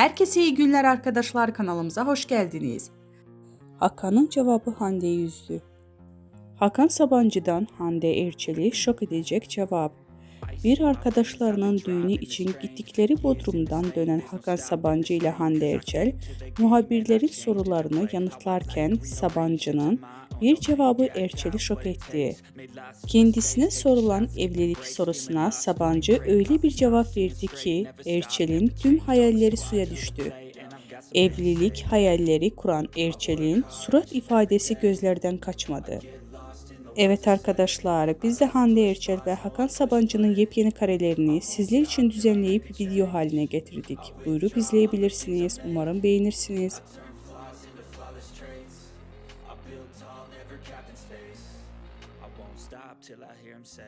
Herkese iyi günler arkadaşlar kanalımıza hoş geldiniz. Hakan'ın cevabı Hande'ye yüzdü. Hakan Sabancı'dan Hande Erçel'e şok edecek cevap. Bir arkadaşlarının düğünü için gittikleri Bodrum'dan dönen Hakan Sabancı ile Hande Erçel, muhabirlerin sorularını yanıtlarken Sabancı'nın bir cevabı Erçel'i şok etti. Kendisine sorulan evlilik sorusuna Sabancı öyle bir cevap verdi ki Erçel'in tüm hayalleri suya düştü. Evlilik hayalleri kuran Erçel'in surat ifadesi gözlerden kaçmadı. Evet arkadaşlar, biz de Hande Erçel ve Hakan Sabancı'nın yepyeni karelerini sizler için düzenleyip video haline getirdik. Buyurup izleyebilirsiniz. Umarım beğenirsiniz. Till I hear him say